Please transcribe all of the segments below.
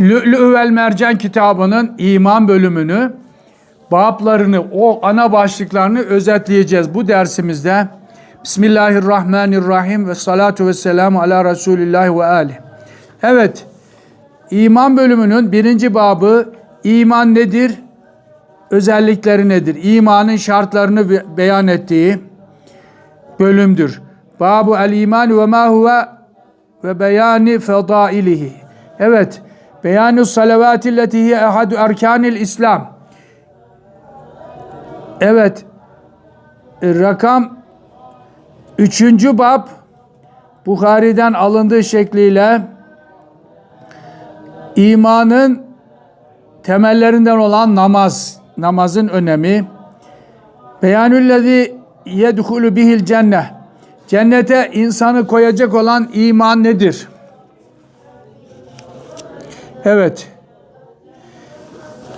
Lü'lü vel Mercan kitabının iman bölümünü, bablarını, o ana başlıklarını özetleyeceğiz bu dersimizde. Bismillahirrahmanirrahim ve salatu ve selamu ala Resulillah ve ali. Evet, iman bölümünün birinci babı iman nedir? Özellikleri nedir? İmanın şartlarını be- beyan ettiği bölümdür. Babu el iman ve ma huve ve beyani fedailihi. Evet, beyanu salavati leti hiye ehadu erkanil İslam. Evet, e, rakam üçüncü bab Bukhari'den alındığı şekliyle imanın temellerinden olan namaz, namazın önemi. Beyanüllezi yedhulu bihil cennet. Cennete insanı koyacak olan iman nedir? Evet.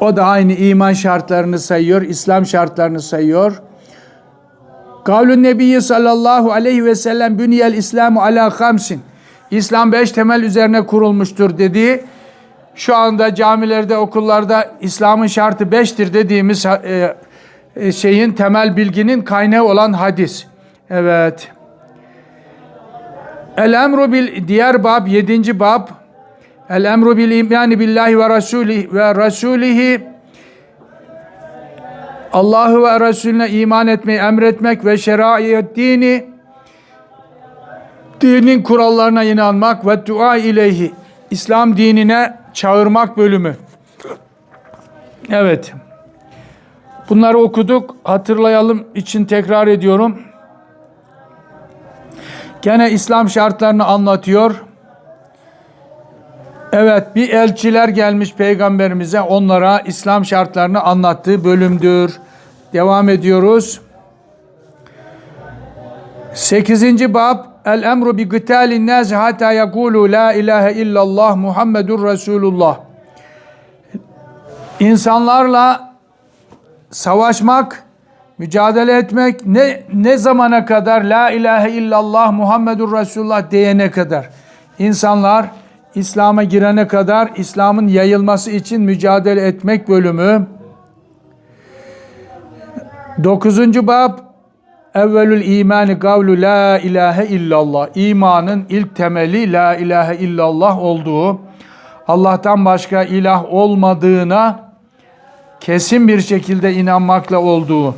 O da aynı iman şartlarını sayıyor, İslam şartlarını sayıyor. Kavlun Nebiyyi sallallahu aleyhi ve sellem bünyel İslamu ala hamsin. İslam beş temel üzerine kurulmuştur dediği şu anda camilerde, okullarda İslam'ın şartı beştir dediğimiz e, e, şeyin temel bilginin kaynağı olan hadis. Evet. El emru bil diğer bab yedinci bab El emru bil imani billahi ve rasulihi ve rasulihi Allah'ı ve Resulüne iman etmeyi emretmek ve şeraiyet dini dinin kurallarına inanmak ve dua ileyhi İslam dinine çağırmak bölümü. Evet. Bunları okuduk. Hatırlayalım için tekrar ediyorum. Gene İslam şartlarını anlatıyor. Evet bir elçiler gelmiş peygamberimize onlara İslam şartlarını anlattığı bölümdür. Devam ediyoruz. 8. bab El emru bi gıtalin nas hatta yekulu la ilahe illallah Muhammedur Resulullah. İnsanlarla savaşmak, mücadele etmek ne ne zamana kadar la ilahe illallah Muhammedur Resulullah diyene kadar. İnsanlar İslam'a girene kadar İslam'ın yayılması için mücadele etmek bölümü. Dokuzuncu bab Evvelül imani kavlu la ilahe illallah. İmanın ilk temeli la ilahe illallah olduğu, Allah'tan başka ilah olmadığına kesin bir şekilde inanmakla olduğu.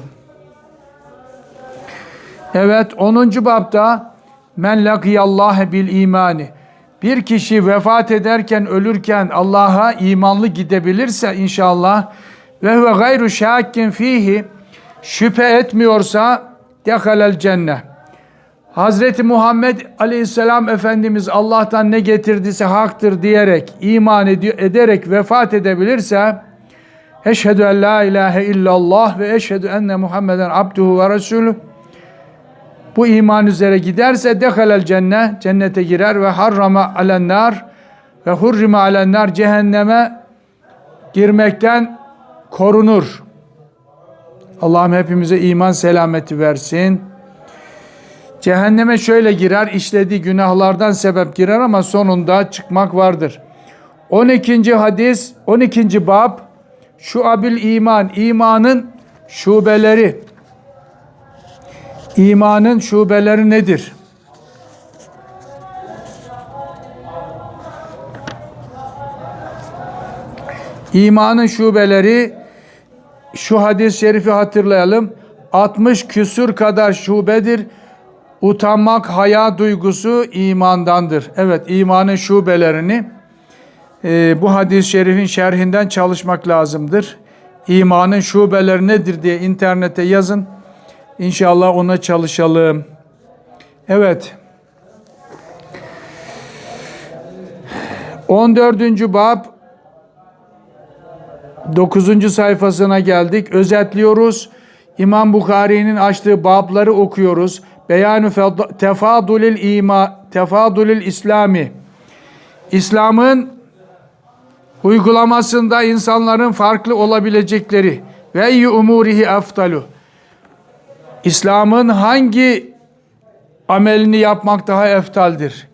Evet 10. babda men lakiyallâhe bil imani. Bir kişi vefat ederken ölürken Allah'a imanlı gidebilirse inşallah ve huve gayru şakkin fihi şüphe etmiyorsa dehalel cennet. Hazreti Muhammed Aleyhisselam Efendimiz Allah'tan ne getirdiyse haktır diyerek iman ediyor, ederek vefat edebilirse Eşhedü en la ilahe illallah ve eşhedü enne Muhammeden abduhu ve resulü bu iman üzere giderse dehalel cennet cennete girer ve harrama alennar ve hurrime alennar cehenneme girmekten korunur. Allah'ım hepimize iman selameti versin. Cehenneme şöyle girer, işlediği günahlardan sebep girer ama sonunda çıkmak vardır. 12. hadis, 12. bab, şu abil iman, imanın şubeleri. İmanın şubeleri nedir? İmanın şubeleri şu hadis-i şerifi hatırlayalım. 60 küsür kadar şubedir. Utanmak, haya duygusu imandandır. Evet, imanın şubelerini e, bu hadis-i şerifin şerhinden çalışmak lazımdır. İmanın şubeleri nedir diye internete yazın. İnşallah ona çalışalım. Evet. 14. bab 9. sayfasına geldik. Özetliyoruz. İmam Bukhari'nin açtığı babları okuyoruz. Beyanü tefadulil ima tefadulil İslami. İslam'ın uygulamasında insanların farklı olabilecekleri ve eyyü umurihi eftalu. İslam'ın hangi amelini yapmak daha eftaldir?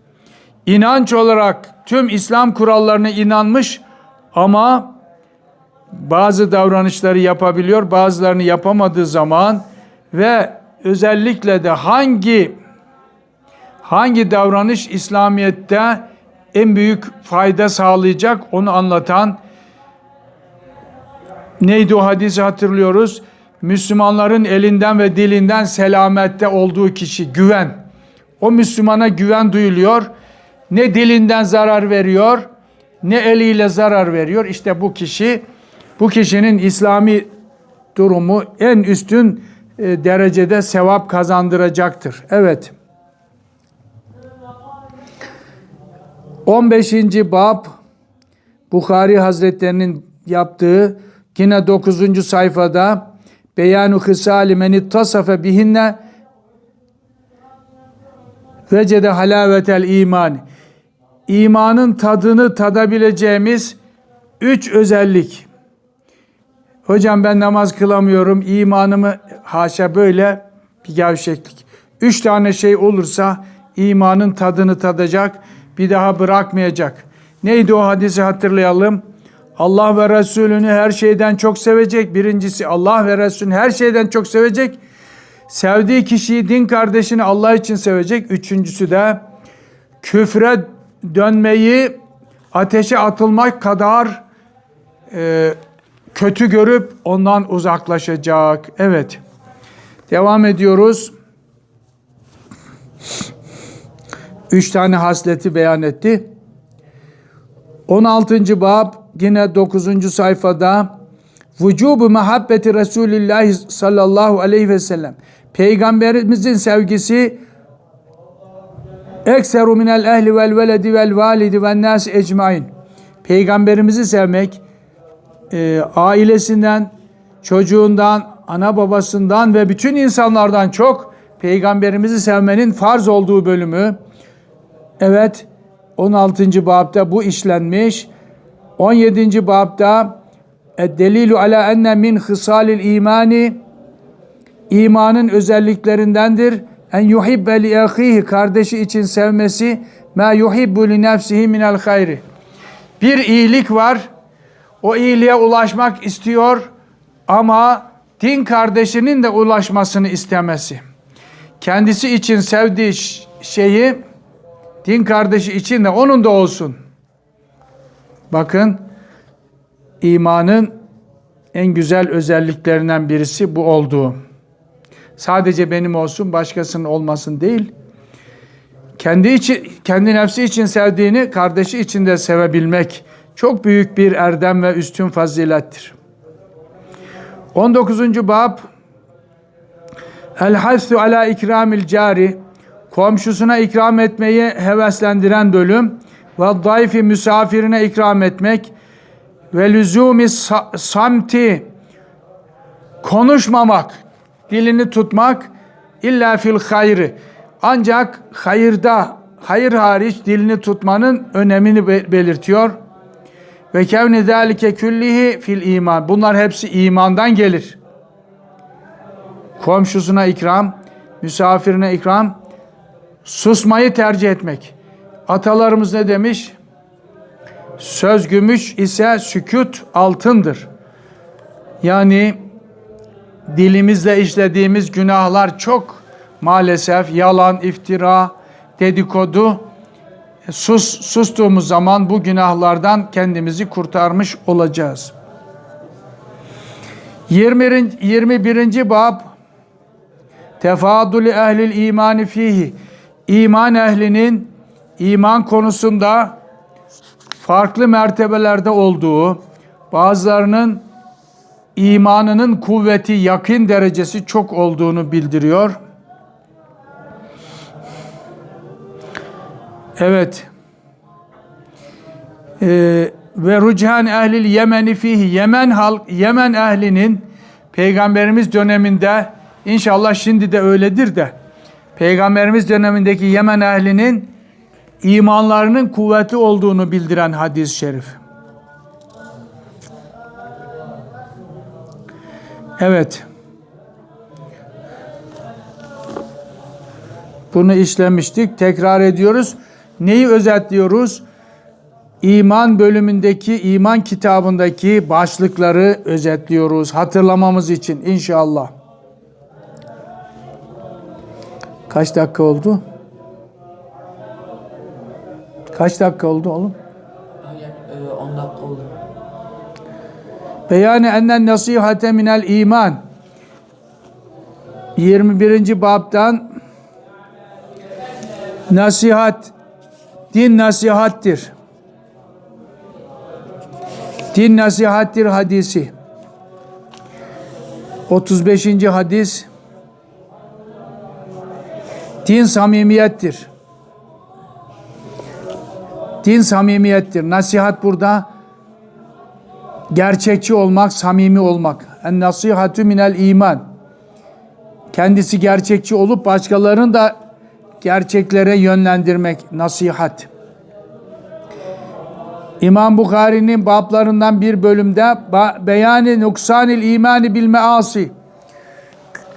inanç olarak tüm İslam kurallarına inanmış ama bazı davranışları yapabiliyor, bazılarını yapamadığı zaman ve özellikle de hangi hangi davranış İslamiyet'te en büyük fayda sağlayacak onu anlatan neydi o hadisi hatırlıyoruz. Müslümanların elinden ve dilinden selamette olduğu kişi güven. O Müslümana güven duyuluyor. Ne dilinden zarar veriyor, ne eliyle zarar veriyor. İşte bu kişi, bu kişinin İslami durumu en üstün e, derecede sevap kazandıracaktır. Evet. 15. bab Bukhari Hazretlerinin yaptığı yine 9. sayfada beyanu hısali men ittasafe bihinne vecede halavetel iman. İmanın tadını tadabileceğimiz üç özellik. Hocam ben namaz kılamıyorum, imanımı haşa böyle bir gevşeklik. Üç tane şey olursa imanın tadını tadacak, bir daha bırakmayacak. Neydi o hadisi hatırlayalım. Allah ve Resulünü her şeyden çok sevecek. Birincisi Allah ve Resulünü her şeyden çok sevecek. Sevdiği kişiyi, din kardeşini Allah için sevecek. Üçüncüsü de küfre dönmeyi ateşe atılmak kadar e, kötü görüp ondan uzaklaşacak. Evet. Devam ediyoruz. Üç tane hasleti beyan etti. 16. bab yine 9. sayfada vücubu muhabbeti Resulullah sallallahu aleyhi ve sellem Peygamberimizin sevgisi ekseru minel ehli vel veledi vel validi vel nas ecmain Peygamberimizi sevmek e, ailesinden, çocuğundan, ana babasından ve bütün insanlardan çok peygamberimizi sevmenin farz olduğu bölümü. Evet 16. babda bu işlenmiş. 17. babda delilu ala enne min hısalil imani imanın özelliklerindendir. En yuhibbe li ahihi kardeşi için sevmesi ma yuhibbu li nefsihi minel hayri. Bir iyilik var. O iyiliğe ulaşmak istiyor ama din kardeşinin de ulaşmasını istemesi. Kendisi için sevdiği şeyi din kardeşi için de onun da olsun. Bakın imanın en güzel özelliklerinden birisi bu olduğu. Sadece benim olsun, başkasının olmasın değil. Kendi için, kendi nefsi için sevdiğini kardeşi için de sevebilmek çok büyük bir erdem ve üstün fazilettir. 19. bab El hassu ala ikramil cari komşusuna ikram etmeyi heveslendiren bölüm ve dayfi misafirine ikram etmek ve lüzumi samti konuşmamak, dilini tutmak illa fil hayrı. Ancak hayırda, hayır hariç dilini tutmanın önemini belirtiyor. Ve kevni zâlike küllihi fil iman. Bunlar hepsi imandan gelir. Komşusuna ikram, misafirine ikram, susmayı tercih etmek. Atalarımız ne demiş? Söz gümüş ise sükut altındır. Yani dilimizle işlediğimiz günahlar çok maalesef yalan, iftira, dedikodu sus sustuğumuz zaman bu günahlardan kendimizi kurtarmış olacağız. 20. 21. bab Tefadülü ehlil imani fihi iman ehlinin iman konusunda farklı mertebelerde olduğu, bazılarının imanının kuvveti, yakın derecesi çok olduğunu bildiriyor. Evet. Ee, ve rucihan ehlil Yemeni fihi Yemen halk Yemen ehlinin peygamberimiz döneminde inşallah şimdi de öyledir de peygamberimiz dönemindeki Yemen ehlinin imanlarının kuvvetli olduğunu bildiren hadis-i şerif. Evet. Bunu işlemiştik. Tekrar ediyoruz. Neyi özetliyoruz? İman bölümündeki, iman kitabındaki başlıkları özetliyoruz hatırlamamız için inşallah. Kaç dakika oldu? Kaç dakika oldu oğlum? Hocam e, 10 dakika oldu. Beyan ennen nasihate minel iman. 21. babdan nasihat din nasihattir. Din nasihattir hadisi. 35. hadis din samimiyettir. Din samimiyettir. Nasihat burada gerçekçi olmak, samimi olmak. En nasihatü minel iman. Kendisi gerçekçi olup başkalarını da gerçeklere yönlendirmek, nasihat. İmam Bukhari'nin bablarından bir bölümde beyani nuksanil imani bil measi.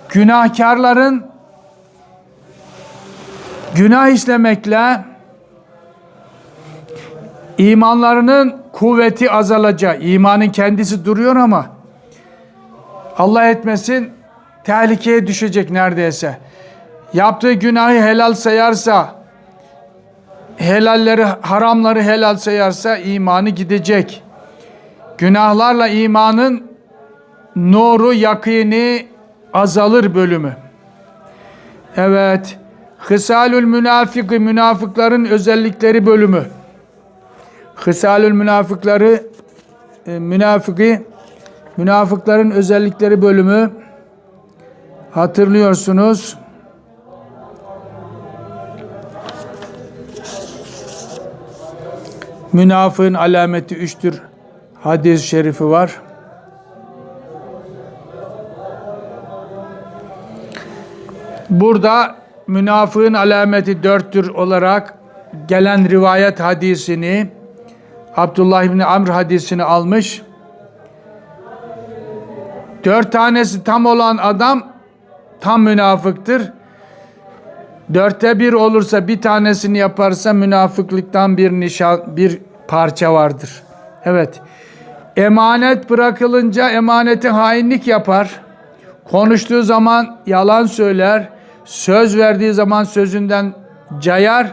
Günahkarların günah işlemekle imanlarının kuvveti azalacağı. İmanın kendisi duruyor ama Allah etmesin tehlikeye düşecek neredeyse. Yaptığı günahı helal sayarsa, helalleri, haramları helal sayarsa imanı gidecek. Günahlarla imanın nuru, yakini azalır bölümü. Evet. Hısalül münafıkı, münafıkların özellikleri bölümü. Hısalül münafıkları, e, münafıkı, münafıkların özellikleri bölümü hatırlıyorsunuz. Münafığın alameti üçtür. Hadis-i şerifi var. Burada münafığın alameti dörttür olarak gelen rivayet hadisini Abdullah İbni Amr hadisini almış. Dört tanesi tam olan adam tam münafıktır. Dörtte bir olursa bir tanesini yaparsa münafıklıktan bir nişan, bir parça vardır. Evet. Emanet bırakılınca emaneti hainlik yapar. Konuştuğu zaman yalan söyler. Söz verdiği zaman sözünden cayar.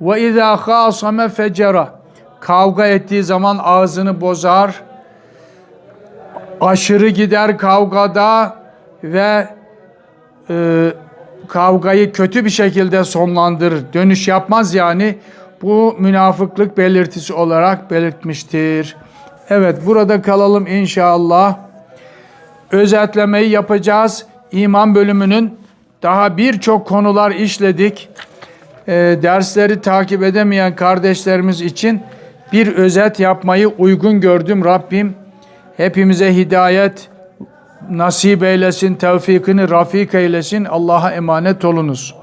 Ve izâ khâsame fecera. Kavga ettiği zaman ağzını bozar. Aşırı gider kavgada ve e, kavgayı kötü bir şekilde sonlandırır. Dönüş yapmaz yani. Bu münafıklık belirtisi olarak belirtmiştir. Evet burada kalalım inşallah. Özetlemeyi yapacağız. İman bölümünün daha birçok konular işledik. Ee, dersleri takip edemeyen kardeşlerimiz için bir özet yapmayı uygun gördüm Rabbim. Hepimize hidayet nasip eylesin, tevfikini rafik eylesin. Allah'a emanet olunuz.